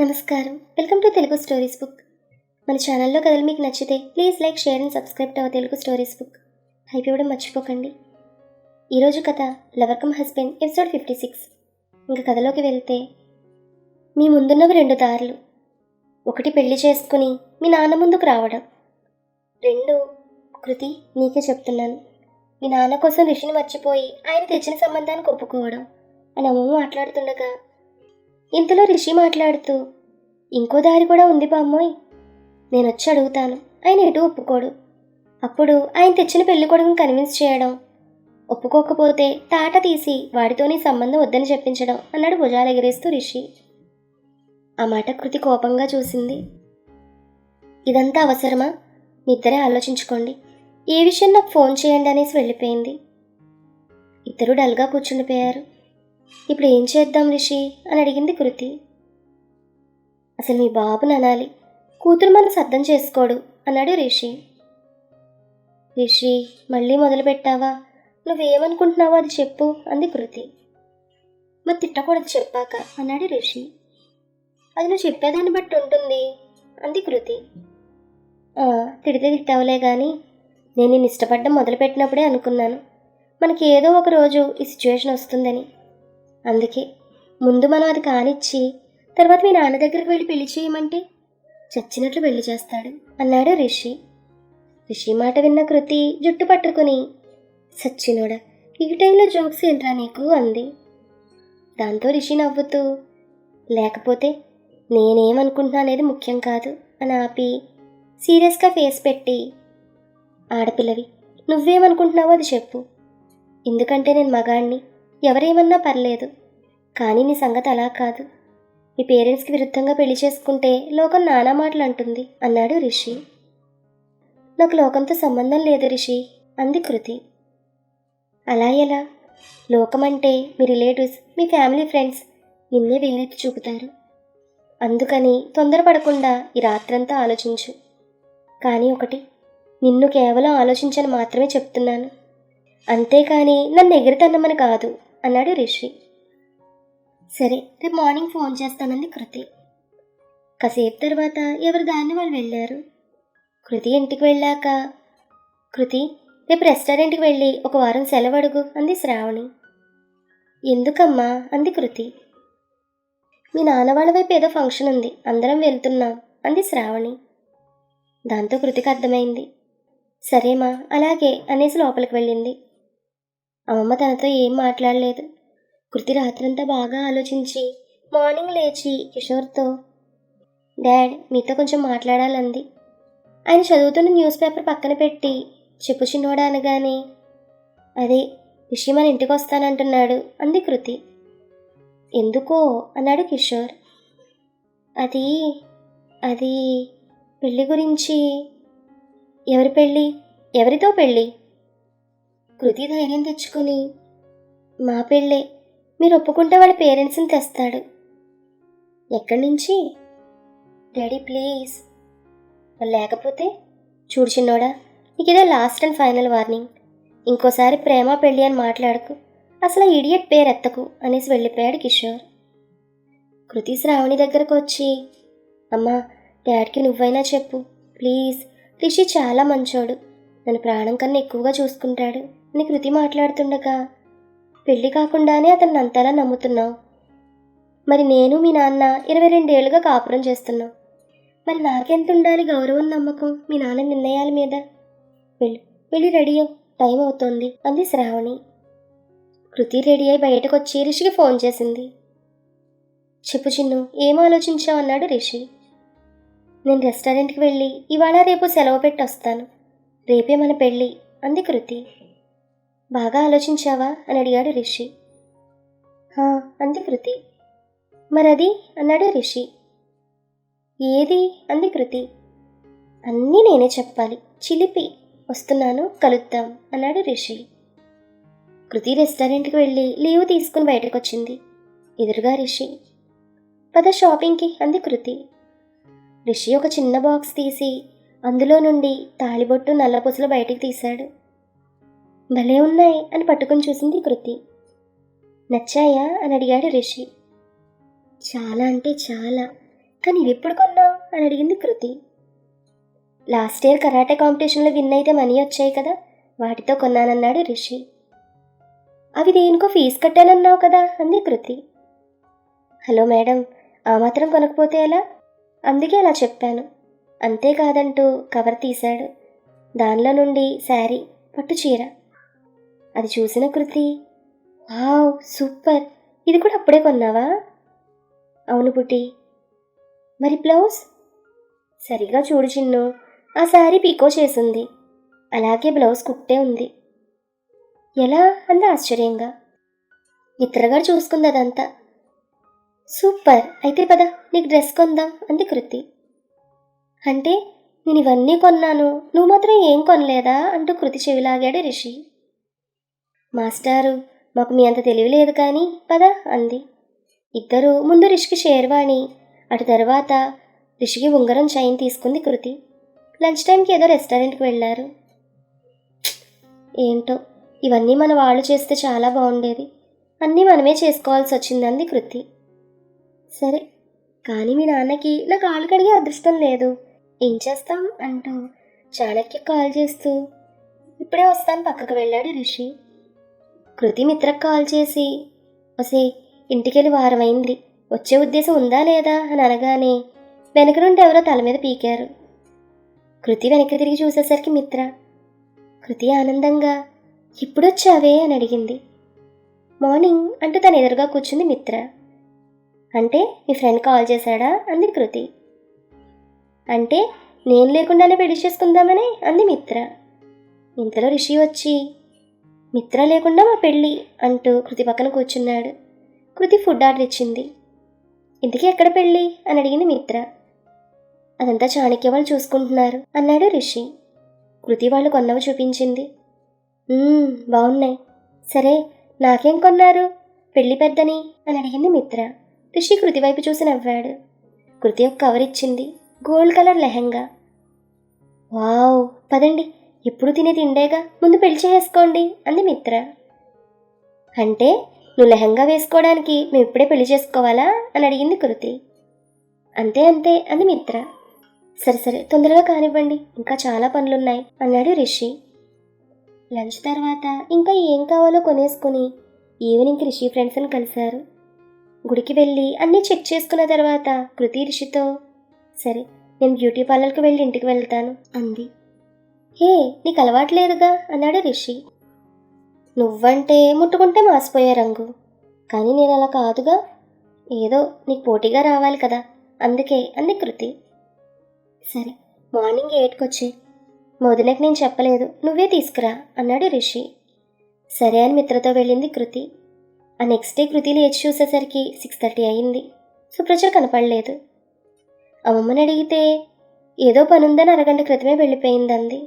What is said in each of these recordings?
నమస్కారం. Welcome to Telugu stories book. మన ఛానల్లో కథలు మీకు నచ్చితే please like share and subscribe to our Telugu stories book. అయిపోవడం మర్చిపోకండి. ఈరోజు కథ lover come husband episode fifty six. ఇంకా కథలోకి వెళ్తే మీ ముందున్నవి రెండు దారులు. ఒకటి పెళ్ళి చేసుకుని మీ నాన్న ముందుకు రావడం. రెండు కృతి నీకే చెప్తున్నాను. మీ నాన్న కోసం రిషిని మర్చిపోయి ఆయన తెచ్చిన సంబంధానికి ఒప్పుకోవడం అని అమ్మమ్మ మాట్లాడుతుండగా ఇంతలో రిషి మాట్లాడుతూ ఇంకో దారి కూడా ఉంది బామ్మోయ్. నేను వచ్చి అడుగుతాను. ఆయన ఎటు ఒప్పుకోడు. అప్పుడు ఆయన తెచ్చిన పెళ్ళి కొడుకుని కన్విన్స్ చేయడం. ఒప్పుకోకపోతే తాట తీసి వాడితోని సంబంధం వద్దని చెప్పించడం అన్నాడు భుజాలు ఎగరేస్తూ రిషి. ఆ మాట కృతి కోపంగా చూసింది. ఇదంతా అవసరమా? మీ ఇద్దరే ఆలోచించుకోండి. ఏ విషయం నాకు ఫోన్ చేయండి అనేసి వెళ్ళిపోయింది. ఇద్దరు డల్గా కూర్చుండిపోయారు. ఇప్పుడు ఏం చేద్దాం రిషి? అని అడిగింది కృతి. అసలు మీ బాబుని అనాలి. కూతురు మనసు అర్థం చేసుకోడు అన్నాడు రిషి. రిషి మళ్ళీ మొదలు పెట్టావా నువ్వేమనుకుంటున్నావో అది చెప్పు అంది కృతి. మరి తిట్టకూడదు చెప్పాక అన్నాడు రిషి. అది నువ్వు చెప్పేదాన్ని బట్టి ఉంటుంది అంది కృతి. తిడితే తిట్టావులే కానీ నేను నేను ఇష్టపడ్డం మొదలుపెట్టినప్పుడే అనుకున్నాను. మనకి ఏదో ఒక రోజు ఈ సిచ్యువేషన్ వస్తుందని. అందుకే ముందు మనం అది కానిచ్చి తర్వాత మీ నాన్న దగ్గరికి వెళ్ళి పెళ్ళి చేయమంటే? చచ్చినట్లు పెళ్ళి చేస్తాడు అన్నాడు రిషి. రిషి మాట విన్న కృతి జుట్టు పట్టుకుని సచ్చినోడా ఈ టైంలో జోక్స్ ఏంట్రా నీకు? అంది. దాంతో రిషి నవ్వుతూ లేకపోతే నేనేమనుకుంటున్నా అనేది ముఖ్యం కాదు అని ఆపి సీరియస్గా ఫేస్ పెట్టి ఆడపిల్లవి నువ్వేమనుకుంటున్నావో అది చెప్పు. ఎందుకంటే నేను మగాణ్ణి ఎవరేమన్నా పర్లేదు. కానీ నీ సంగతి అలా కాదు. మీ పేరెంట్స్కి విరుద్ధంగా పెళ్ళి చేసుకుంటే లోకం నానా మాటలు అంటుంది అన్నాడు రిషి. నాకు లోకంతో సంబంధం లేదు రిషి అంది కృతి. అలా ఎలా? లోకం అంటే మీ రిలేటివ్స్ మీ ఫ్యామిలీ ఫ్రెండ్స్ నిన్నే వేలెత్తి చూపుతారు. అందుకని తొందరపడకుండా ఈ రాత్రంతా ఆలోచించు. కానీ ఒకటి నిన్ను కేవలం ఆలోచించని మాత్రమే చెప్తున్నాను. అంతేకాని నన్ను ఎగిరితన్నమని కాదు. అన్నాడు రిషి. సరే రేపు మార్నింగ్ ఫోన్ చేస్తానంది కృతి. కాసేపు తర్వాత ఎవరు దాన్ని వాళ్ళు వెళ్ళారు? కృతి ఇంటికి వెళ్ళాక కృతి రేపు రెస్టారెంట్కి వెళ్ళి ఒక వారం సెలవు అడుగు అంది శ్రావణి. ఎందుకమ్మా? అంది కృతి. మీ నాన్న వాళ్ళ వైపు ఏదో ఫంక్షన్ ఉంది అందరం వెళ్తున్నాం అంది శ్రావణి. దాంతో కృతికి అర్థమైంది. సరేమా అలాగే అనేసి లోపలికి వెళ్ళింది. అమ్మమ్మ తనతో ఏం మాట్లాడలేదు. కృతి రాత్రంతా బాగా ఆలోచించి మార్నింగ్ లేచి కిషోర్తో డాడ్ మీతో కొంచెం మాట్లాడాలంది. ఆయన చదువుతున్న న్యూస్ పేపర్ పక్కన పెట్టి చెప్పు చిన్నోడా అనగానే అదే రిషి మన ఇంటికి వస్తానంటున్నాడు అంది కృతి. ఎందుకో? అన్నాడు కిషోర్. అది అది పెళ్ళి గురించి ఎవరి పెళ్ళి? ఎవరితో పెళ్ళి? కృతి ధైర్యం తెచ్చుకొని మా పెళ్ళే మీరు ఒప్పుకుంటే వాళ్ళ పేరెంట్స్ని తెస్తాడు. ఎక్కడి నుంచి? Daddy please. లేకపోతే చూడు చిన్నోడా నీకు ఇదే లాస్ట్ అండ్ ఫైనల్ వార్నింగ్. ఇంకోసారి ప్రేమ పెళ్ళి అని మాట్లాడకు. అసలు ఇడియట్ పేరు ఎత్తకు అనేసి వెళ్ళిపోయాడు కిషోర్. కృతి శ్రావణి దగ్గరకు వచ్చి అమ్మా డాడ్కి నువ్వైనా చెప్పు. ప్లీజ్ రిషి చాలా మంచోడు. నన్ను ప్రాణం కన్నా ఎక్కువగా చూసుకుంటాడు. అని కృతి మాట్లాడుతుండగా పెళ్ళి కాకుండానే అతన్ని అంతలా నమ్ముతున్నావు. మరి నేను మీ నాన్న ఇరవై రెండేళ్ళుగా కాపురం చేస్తున్నాం. మరి నాకెంత ఉండాలి గౌరవం నమ్మకం? మీ నాన్న నిర్ణయాల మీద. వెళ్ళు వెళ్ళి రెడీ టైం అవుతోంది అంది శ్రావణి. కృతి రెడీ అయి బయటకు వచ్చి రిషికి ఫోన్ చేసింది. చెప్పు చిన్ను ఏం ఆలోచించావు? అన్నాడు రిషి. నేను రెస్టారెంట్కి వెళ్ళి ఇవాళ రేపు సెలవు పెట్టి వస్తాను. రేపే మన పెళ్ళి అంది కృతి. బాగా ఆలోచించావా? అని అడిగాడు రిషి. "హా," అంది కృతి. మరది? అన్నాడు రిషి. ఏది? అంది కృతి. అన్నీ నేనే చెప్పాలి. చిలిపి. వస్తున్నాను కలుద్దాం అన్నాడు రిషి. కృతి రెస్టారెంట్కి వెళ్ళి లీవ్ తీసుకుని బయటకు వచ్చింది ఎదురుగా రిషి. పద షాపింగ్కి అంది కృతి. రిషి ఒక చిన్న బాక్స్ తీసి అందులో నుండి తాళిబొట్టు నల్లపూసలు బయటికి తీశాడు. భలే ఉన్నాయి అని పట్టుకొని చూసింది కృతి. నచ్చాయా అని అడిగాడు రిషి. చాలా అంటే చాలా కానీ ఇవి ఎప్పుడు కొన్నావు అని అడిగింది కృతి. లాస్ట్ ఇయర్ కరాటే కాంపిటీషన్లో విన్ అయితే మనీ వచ్చాయి కదా వాటితో కొన్నానన్నాడు రిషి. అవి దేనికో ఫీజు కట్టానన్నావు కదా అంది కృతి. హలో మేడం ఆ మాత్రం కొనకపోతే ఎలా? అందుకే అలా చెప్పాను. అంతేకాదంటూ కవర్ తీశాడు. దానిలో నుండి శారీ పట్టు చీర. అది చూసిన కృతి వావ్ సూపర్. ఇది కూడా అప్పుడే కొన్నావా? అవును పుట్టి. మరి బ్లౌజ్? సరిగా చూడు చిన్ను ఆ శారీ పీకో చేసింది. అలాగే బ్లౌజ్ కుట్టే ఉంది. ఎలా? అంది ఆశ్చర్యంగా. మిత్రగారు చూసుకుంది అదంతా. సూపర్. అయితే పద నీకు డ్రెస్ కొందాం అంది కృతి. అంటే నేను ఇవన్నీ కొన్నాను నువ్వు మాత్రం ఏం కొనలేదా? అంటూ కృతి చెవిలాగాడు రిషి. మాస్టారు మాకు మీ అంత తెలివి లేదు కానీ పద అంది. ఇద్దరు ముందు రిషికి షేర్వాణి అటు తర్వాత రిషికి ఉంగరం చైన్ తీసుకుంది కృతి. లంచ్ టైంకి ఏదో రెస్టారెంట్కి వెళ్ళారు. ఏంటో ఇవన్నీ మన వాళ్ళు చేస్తే చాలా బాగుండేది. అన్నీ మనమే చేసుకోవాల్సి వచ్చిందంది కృతి. సరే కానీ మీ నాన్నకి నా కాలు కడిగే అదృష్టం లేదు. ఏం చేస్తాం? అంటూ చాణక్య కాల్ చేస్తూ ఇప్పుడే వస్తాను పక్కకు వెళ్ళాడు రిషి. కృతి మిత్రకు కాల్ చేసి వసే ఇంటికెళ్ళి వారమైంది. వచ్చే ఉద్దేశం ఉందా లేదా? అని అనగానే వెనక నుండి ఎవరో తల మీద పీకారు. కృతి వెనక్కి తిరిగి చూసేసరికి మిత్ర కృతి ఆనందంగా ఇప్పుడొచ్చావే? అని అడిగింది. మార్నింగ్ అంటూ తన ఎదురుగా కూర్చుంది మిత్ర. అంటే మీ ఫ్రెండ్ కాల్ చేశాడా? అంది కృతి. అంటే నేను లేకుండానే పెళ్ళి చేసుకుందామని? అంది మిత్ర. ఇంతలో రిషి వచ్చి మిత్ర లేకుండా మా పెళ్ళి అంటూ కృతి పక్కన కూర్చున్నాడు. కృతి ఫుడ్ ఆర్డర్ ఇచ్చింది. ఇంతకీ ఎక్కడ పెళ్ళి? అని అడిగింది మిత్ర. అదంతా చాణక్య వాళ్ళు చూసుకుంటున్నారు అన్నాడు రిషి. కృతి వాళ్ళు కొన్నవి చూపించింది. బాగున్నాయి. సరే నాకేం కొన్నారు? పెళ్ళి పెద్దని? అని అడిగింది మిత్ర. రిషి కృతి వైపు చూసి నవ్వాడు. కృతి ఒక కవర్ ఇచ్చింది. Gold colour lehenga. వావ్ పదండి. ఎప్పుడు తినే తిండేగా? ముందు పెళ్ళి చేసుకోండి అంది మిత్ర. అంటే నువ్వు లెహంగా వేసుకోవడానికి మేము ఇప్పుడే పెళ్ళి చేసుకోవాలా? అని అడిగింది కృతి. అంతే అంతే అంది మిత్ర. సరే సరే తొందరగా కానివ్వండి ఇంకా చాలా పనులున్నాయి అన్నాడు రిషి. లంచ్ తర్వాత ఇంకా ఏం కావాలో కొనేసుకుని ఈవినింగ్కి రిషి ఫ్రెండ్స్ని కలిశారు. గుడికి వెళ్ళి అన్నీ చెక్ చేసుకున్న తర్వాత కృతి రిషితో సరే నేను బ్యూటీ పార్లర్కి వెళ్ళి ఇంటికి వెళ్తాను అంది. హే నీకు అలవాట్లేదుగా? అన్నాడు రిషి. నువ్వంటే ముట్టుకుంటే మాసిపోయే రంగు. కానీ నేను అలా కాదుగా. ఏదో నీకు పోటీగా రావాలి కదా. అందుకే అంది కృతి. సరే మార్నింగ్ ఎయిట్కి వచ్చి మోదినకి నేను చెప్పలేదు. నువ్వే తీసుకురా అన్నాడు రిషి. సరే అని మిత్రతో వెళ్ళింది కృతి. ఆ నెక్స్ట్ డే కృతి లేచి చూసేసరికి సిక్స్ థర్టీ అయింది. సుప్రజ కనపడలేదు. అమ్మమ్మని అడిగితే ఏదో పనుందని అరగంట క్రితమే వెళ్ళిపోయిందంది.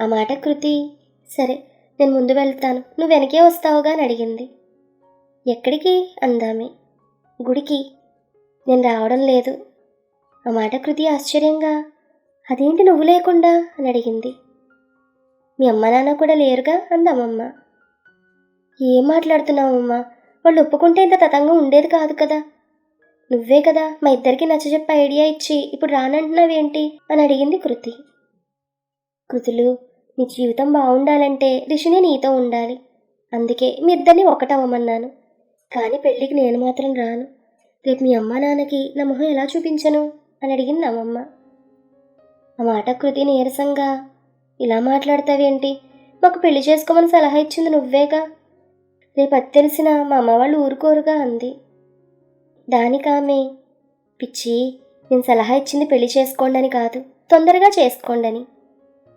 ఆ మాట కృతి. సరే నేను ముందు వెళ్తాను. నువ్వు వెనకే వస్తావుగా అని అడిగింది. ఎక్కడికి? అందామే. గుడికి. నేను రావడం లేదు. ఆ మాట కృతి ఆశ్చర్యంగా అదేంటి నువ్వు లేకుండా? అని అడిగింది. మీ అమ్మ నాన్న కూడా లేరుగా? అంది అమ్మమ్మ ఏం మాట్లాడుతున్నావమ్మా? వాళ్ళు ఒప్పుకుంటే ఇంత తతంగా ఉండేది కాదు కదా. నువ్వే కదా మా ఇద్దరికి నచ్చజెప్ప ఐడియా ఇచ్చి ఇప్పుడు రానంటున్నావేంటి? అని అడిగింది కృతి. కృతులు నీ జీవితం బాగుండాలంటే రిషిని నీతో ఉండాలి. అందుకే మీ ఇద్దరిని ఒకటవ్వమన్నాను. కానీ పెళ్ళికి నేను మాత్రం రాను. రేపు మీ అమ్మా నాన్నకి నా మొహం ఎలా చూపించను? అని అడిగింది అమ్మమ్మ. ఆ మాట కృతి నీరసంగా ఇలా మాట్లాడతావేంటి? మాకు పెళ్ళి చేసుకోమని సలహా ఇచ్చింది నువ్వేగా? రేపు అది తెలిసిన మా అమ్మ వాళ్ళు ఊరుకోరుగా అంది. దానికి ఆమె పిచ్చి నేను సలహా ఇచ్చింది పెళ్ళి చేసుకోండి అని కాదు తొందరగా చేసుకోండి అని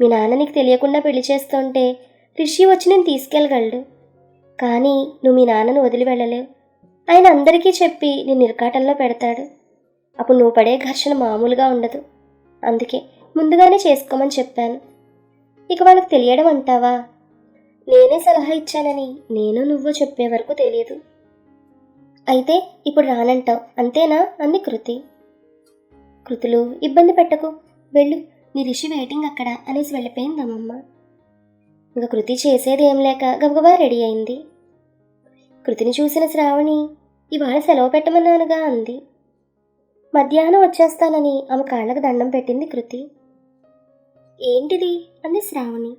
మీ నాన్న నీకు తెలియకుండా పెళ్ళి చేస్తుంటే రిషి వచ్చి నేను తీసుకెళ్ళగలడు. కానీ నువ్వు మీ నాన్నను వదిలి వెళ్ళలేవు. ఆయన అందరికీ చెప్పి నేను ఇరకాటంలో పెడతాడు. అప్పుడు నువ్వు పడే ఘర్షణ మామూలుగా ఉండదు. అందుకే ముందుగానే చేసుకోమని చెప్పాను. ఇక వాళ్ళకి తెలియడం అంటావా? నేనే సలహా ఇచ్చానని నేను నువ్వు చెప్పే వరకు తెలియదు. అయితే ఇప్పుడు రానంటావు అంతేనా? అంది కృతి. కృతులు ఇబ్బంది పెట్టకు వెళ్ళు. నీ రిషి వెయిటింగ్ అక్కడ అనేసి వెళ్ళిపోయింది అమ్మమ్మ ఇంకా కృతి చేసేది ఏం లేక గబగబా రెడీ అయింది. కృతిని చూసిన శ్రావణి ఇవాళ సెలవు పెట్టమన్నానుగా అంది. మధ్యాహ్నం వచ్చేస్తానని ఆమె కాళ్ళకు దండం పెట్టింది కృతి. ఏంటిది? అంది శ్రావణి.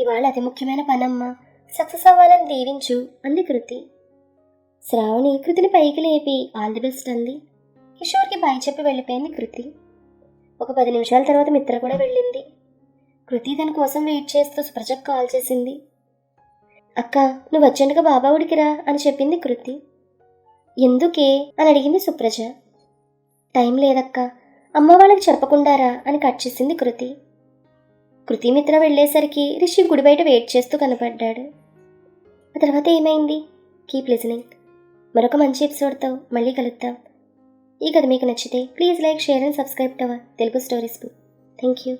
ఇవాళ అతి ముఖ్యమైన పనమ్మ సక్సెస్ అవ్వాలని దీవించు అంది కృతి. శ్రావణి కృతిని పైకి లేపి ఆల్ ది బెస్ట్ అంది. కిషోర్కి బాయ్ చెప్పి వెళ్ళిపోయింది కృతి. ఒక పది నిమిషాల తర్వాత మిత్ర కూడా వెళ్ళింది. కృతి తన కోసం వెయిట్ చేస్తూ సుప్రజకు కాల్ చేసింది. అక్క నువ్వు వచ్చేందుకు బాబా ఉడికిరా అని చెప్పింది కృతి. ఎందుకే అని అడిగింది సుప్రజ. టైం లేదక్క అమ్మ వాళ్ళకి చెప్పకుండారా అని కట్ చేసింది కృతి. కృతి మిత్ర వెళ్ళేసరికి రిషి గుడి బయట వెయిట్ చేస్తూ కనపడ్డాడు. ఆ తర్వాత ఏమైంది? Keep listening. మరొక మంచి ఎపిసోడ్తో మళ్ళీ కలుద్దాం. ఈ కథ మీకు నచ్చితే please like share and subscribe to our Telugu స్టోరీస్కు thank you